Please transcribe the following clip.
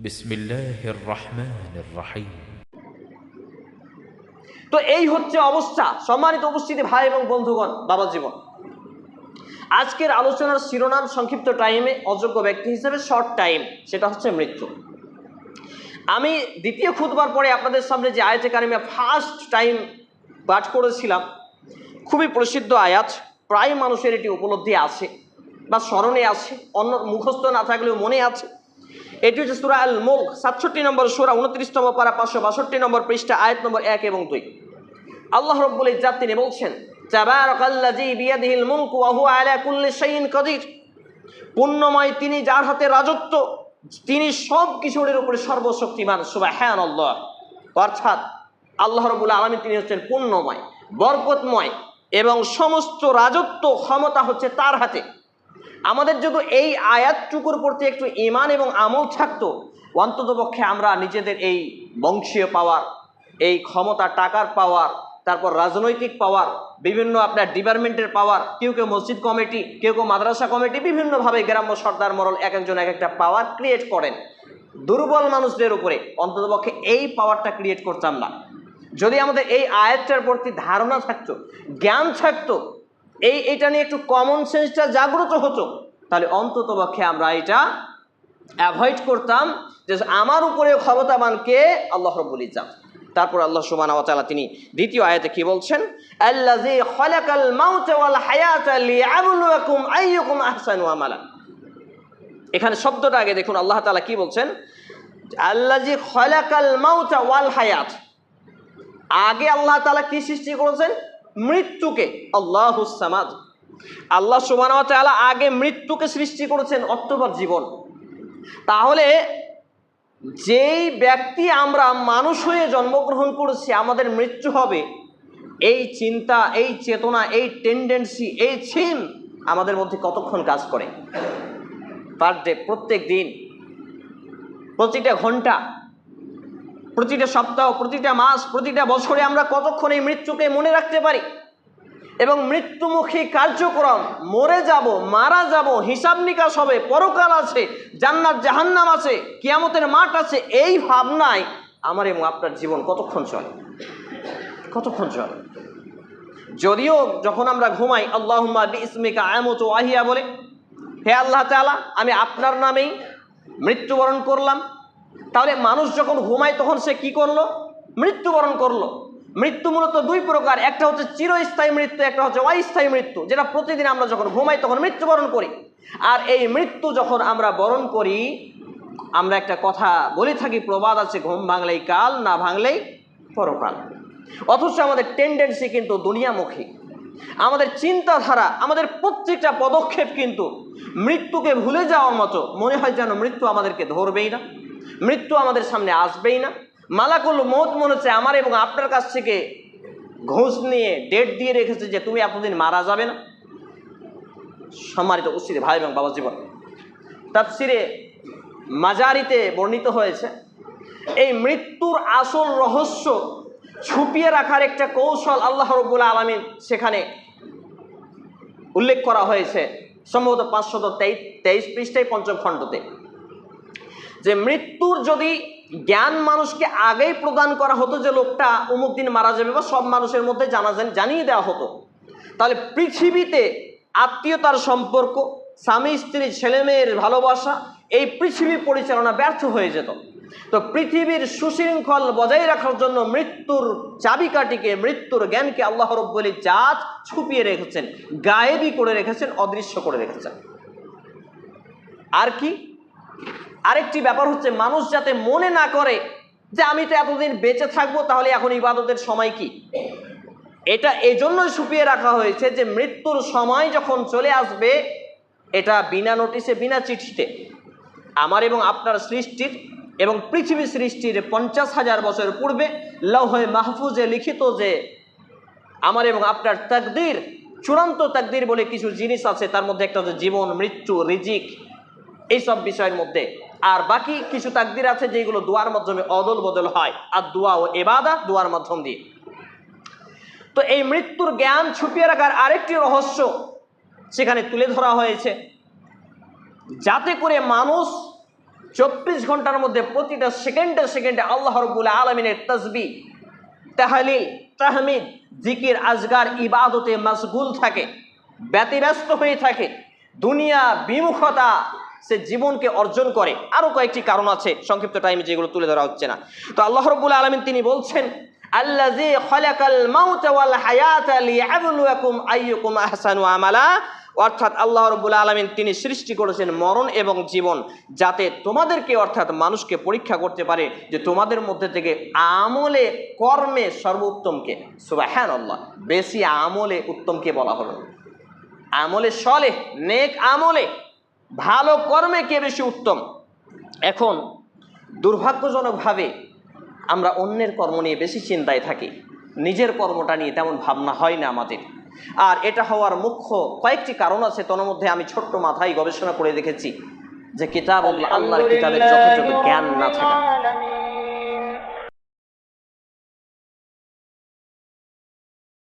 بسم الله الرحمن الرحيم তো এই হচ্ছে অবস্থা সম্মানিত উপস্থিতি ভাই এবং বন্ধুগণ বাবা জীবন আজকের আলোচনার শিরোনাম সংক্ষিপ্ত টাইমে অযোগ্য ব্যক্তি হিসেবে শর্ট টাইম সেটা হচ্ছে মৃত্যু আমি দ্বিতীয় খুদবার পরে আপনাদের সামনে যে আয়াতে কারিমে ফার্স্ট টাইম পাঠ করেছিলাম খুবই প্রসিদ্ধ আয়াত প্রায় মানুষের এটি উপলব্ধি আছে বা স্মরণে আছে অন্য মুখস্থ না থাকলেও মনে আছে এটি হচ্ছে সুরা আল মুল্ক সাতষট্টি নম্বর সুরা উনত্রিশতম পারা, পাঁচশো বাষট্টি নম্বর পৃষ্ঠা, আয়াত নম্বর এক এবং দুই। আল্লাহ রব্বুল ইজ্জাত তিনি বলছেন পুণ্যময় তিনি যার হাতে রাজত্ব, তিনি সব কিছুর উপরে সর্বশক্তিমান, সুবহানাল্লাহ। অর্থাৎ আল্লাহ রব্বুল আলামিন তিনি হচ্ছেন পুণ্যময়, বরকতময় এবং সমস্ত রাজত্ব ক্ষমতা হচ্ছে তার হাতে। আমাদের যদি এই আয়াতটুকুর প্রতি একটু ইমান এবং আমল থাকতো অন্ততপক্ষে আমরা নিজেদের এই বংশীয় পাওয়ার, এই ক্ষমতা, টাকার পাওয়ার, তারপর রাজনৈতিক পাওয়ার, বিভিন্ন আপনার ডিপার্টমেন্টের পাওয়ার, কেউ কেউ মসজিদ কমিটি, কেউ কেউ মাদ্রাসা কমিটি, বিভিন্নভাবে গ্রাম্য সর্দার মরল এক একজন এক একটা পাওয়ার ক্রিয়েট করেন। দুর্বল মানুষদের উপরে অন্ততপক্ষে এই পাওয়ারটা ক্রিয়েট করতাম না। যদি আমাদের এই আয়াতটার প্রতি ধারণা থাকতো, জ্ঞান থাকতো এই, এটা নিয়ে একটু কমন সেন্সটা জাগ্রত হতো। তাহলে অন্তত পক্ষে আমরা এটা অ্যাভয়েড করতাম যে আমার উপরে ক্ষমতাবান কে? আল্লাহ রব্বুল ইজ্জাত। তারপর আল্লাহ সুবহানাহু ওয়া তাআলা তিনি দ্বিতীয় আয়াতে কি বলছেন? এখানে শব্দটা আগে দেখুন, আল্লাহ তালা কি বলছেন? মাউতা ওয়াল আগে আল্লাহ তালা কি সৃষ্টি করেছেন? মৃত্যুকে আল্লাহুস সামাদ। আল্লাহ ওয়া আগে মৃত্যুকে সৃষ্টি করেছেন অক্টোবর জীবন। তাহলে যেই ব্যক্তি আমরা মানুষ হয়ে জন্মগ্রহণ করেছি, আমাদের মৃত্যু হবে, এই চিন্তা, এই চেতনা, এই টেন্ডেন্সি এই থিম আমাদের মধ্যে কতক্ষণ কাজ করে? পার ডে প্রত্যেক দিন, প্রতিটা ঘণ্টা। প্রতিটা সপ্তাহ, প্রতিটা মাস, প্রতিটা বছরে আমরা কতক্ষণ এই মৃত্যুকে মনে রাখতে পারি? এবং মৃত্যুমুখী কার্যক্রম, মরে যাব, মারা যাব, হিসাব নিকাশ হবে, পরকাল আছে, জান্নাত, জাহান্নাম আছে, কিয়ামতের মাঠ আছে, এই ভাবনায় আমার এবং আপনার জীবন কতক্ষণ চলে? কতক্ষণ চলে? যদিও যখন আমরা ঘুমাই আল্লাহ ইসমিকা আমত আহিয়া বলে, হে আল্লাহ তাআলা, আমি আপনার নামেই মৃত্যুবরণ করলাম তাহলে মানুষ যখন ঘুমায় তখন সে কি করল? মৃত্যুবরণ করল। মৃত্যু মূলত দুই প্রকার। একটা হচ্ছে চিরস্থায়ী মৃত্যু, একটা হচ্ছে অস্থায়ী মৃত্যু। যেটা প্রতিদিন আমরা যখন ঘুমাই তখন মৃত্যুবরণ করি। আর এই মৃত্যু যখন আমরা বরণ করি, আমরা একটা কথা বলে থাকি, প্রবাদ আছে, ঘুম ভাঙলেই কাল, না ভাঙলেই পরকাল। অথচ আমাদের টেন্ডেন্সি কিন্তু দুনিয়ামুখী। আমাদের চিন্তাধারা, আমাদের প্রত্যেকটা পদক্ষেপ কিন্তু মৃত্যুকে ভুলে যাওয়ার মতো। মনে হয় যেন মৃত্যু আমাদেরকে ধরবেই না। মৃত্যু আমাদের সামনে আসবেই না। মালাকুল মত মনে হচ্ছে আমার এবং আপনার কাছ থেকে ঘুষ নিয়ে ডেট দিয়ে রেখেছে যে তুমি এতদিন মারা যাবে না। সম্মানিত উপস্থিতি ভাই এবং বাবা জীবন, তাফসিরে মাজারিতে বর্ণিত হয়েছে, এই মৃত্যুর আসল রহস্য ছুপিয়ে রাখার একটা কৌশল আল্লাহ রব্বুল আলমিন সেখানে উল্লেখ করা হয়েছে। সম্ভবত পাঁচশত তেইশ তেইশ পৃষ্ঠায় পঞ্চম খণ্ডতে। যে মৃত্যুর যদি জ্ঞান মানুষকে আগেই প্রদান করা হতো যে লোকটা অমুক দিন মারা যাবে বা সব মানুষের মধ্যে জানা জানিয়ে দেওয়া হতো, তাহলে পৃথিবীতে আত্মীয়তার সম্পর্ক, স্বামী, স্ত্রী, ছেলেমেয়ের ভালোবাসা, এই পৃথিবী পরিচালনা ব্যর্থ হয়ে যেত। তো পৃথিবীর সুশৃঙ্খল বজায় রাখার জন্য মৃত্যুর চাবিকাঠিকে, মৃত্যুর জ্ঞানকে আল্লাহ রব্বলি জাত ছুপিয়ে রেখেছেন, গায়েবী করে রেখেছেন, অদৃশ্য করে রেখেছেন। আর কি? আরেকটি ব্যাপার হচ্ছে, মানুষ যাতে মনে না করে যে আমি তো এতদিন বেঁচে থাকব, তাহলে এখন ইবাদতের সময় কি? এটা এই জন্যই ছুপিয়ে রাখা হয়েছে যে, মৃত্যুর সময় যখন চলে আসবে, এটা বিনা নোটিশে, বিনা চিঠিতে। আমার এবং আপনার সৃষ্টির এবং পৃথিবী সৃষ্টির পঞ্চাশ হাজার বছর পূর্বে লৌহে মাহফুজে লিখিত যে, আমার এবং আপনার তাকদির, চূড়ান্ত তাকদির বলে কিছু জিনিস আছে, তার মধ্যে একটা হচ্ছে জীবন, মৃত্যু, রিজিক, এইসব বিষয়ের মধ্যে। আর বাকি কিছু তাকদির আছে যেগুলো দোয়ার মাধ্যমে অদল বদল হয়। আর দোয়া ও এবাদা দোয়ার মাধ্যম দিয়ে। তো এই মৃত্যুর জ্ঞান ছুপিয়ে রাখার আরেকটি রহস্য সেখানে তুলে ধরা হয়েছে। যাতে করে মানুষ চব্বিশ ঘণ্টার মধ্যে প্রতিটা সেকেন্ডে সেকেন্ডে আল্লাহ রব্বুল আলমিনের তসবি, তাহালিল, তাহমিদ, জিকির, আজগার, ইবাদতে মশগুল থাকে, ব্যতিব্যস্ত হয়ে থাকে, দুনিয়া বিমুখতা সে জীবনকে অর্জন করে। আরও কয়েকটি কারণ আছে সংক্ষিপ্ত টাইমে যেগুলো তুলে ধরা হচ্ছে না। তো আল্লাহ রব্বুল আলমিন তিনি বলছেন আহসানু আমালা। অর্থাৎ আল্লাহ রব্বুল আলমিন তিনি সৃষ্টি করেছেন মরণ এবং জীবন, যাতে তোমাদেরকে অর্থাৎ মানুষকে পরীক্ষা করতে পারে যে তোমাদের মধ্যে থেকে আমলে কর্মে সর্বোত্তমকে। সুবাহান আল্লাহ বেশি আমলে উত্তমকে বলা হলো। আমলে সলে নেক আমলে ভালো কর্মে কে বেশি উত্তম? এখন দুর্ভাগ্যজনকভাবে আমরা অন্যের কর্ম নিয়ে বেশি চিন্তায় থাকি। নিজের কর্মটা নিয়ে তেমন ভাবনা হয় না আমাদের। আর এটা হওয়ার মুখ্য কয়েকটি কারণ আছে, তোর মধ্যে আমি ছোট্ট মাথায় গবেষণা করে দেখেছি যে কিতাব আল্লাহর কিতাবের যথাযথ জ্ঞান না থাকা।